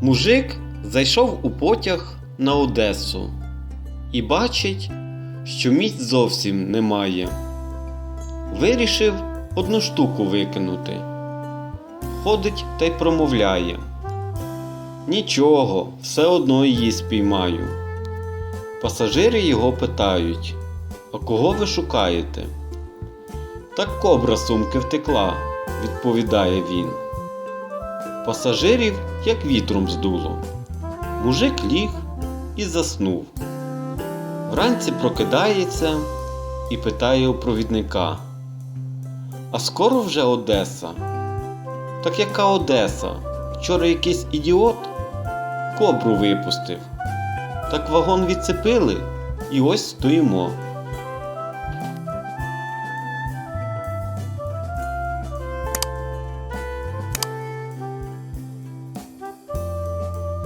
Мужик зайшов у потяг на Одесу і бачить, що місць зовсім немає. Вирішив одну штуку викинути. Ходить та й промовляє. Нічого, все одно її спіймаю. Пасажири його питають: А кого ви шукаєте? Так кобра сумки втекла, відповідає він. Пасажирів як вітром здуло. Мужик ліг і заснув. Вранці прокидається і питає у провідника: А скоро вже Одеса? Так яка Одеса? Вчора якийсь ідіот кобру випустив. Так вагон відцепили і ось стоїмо.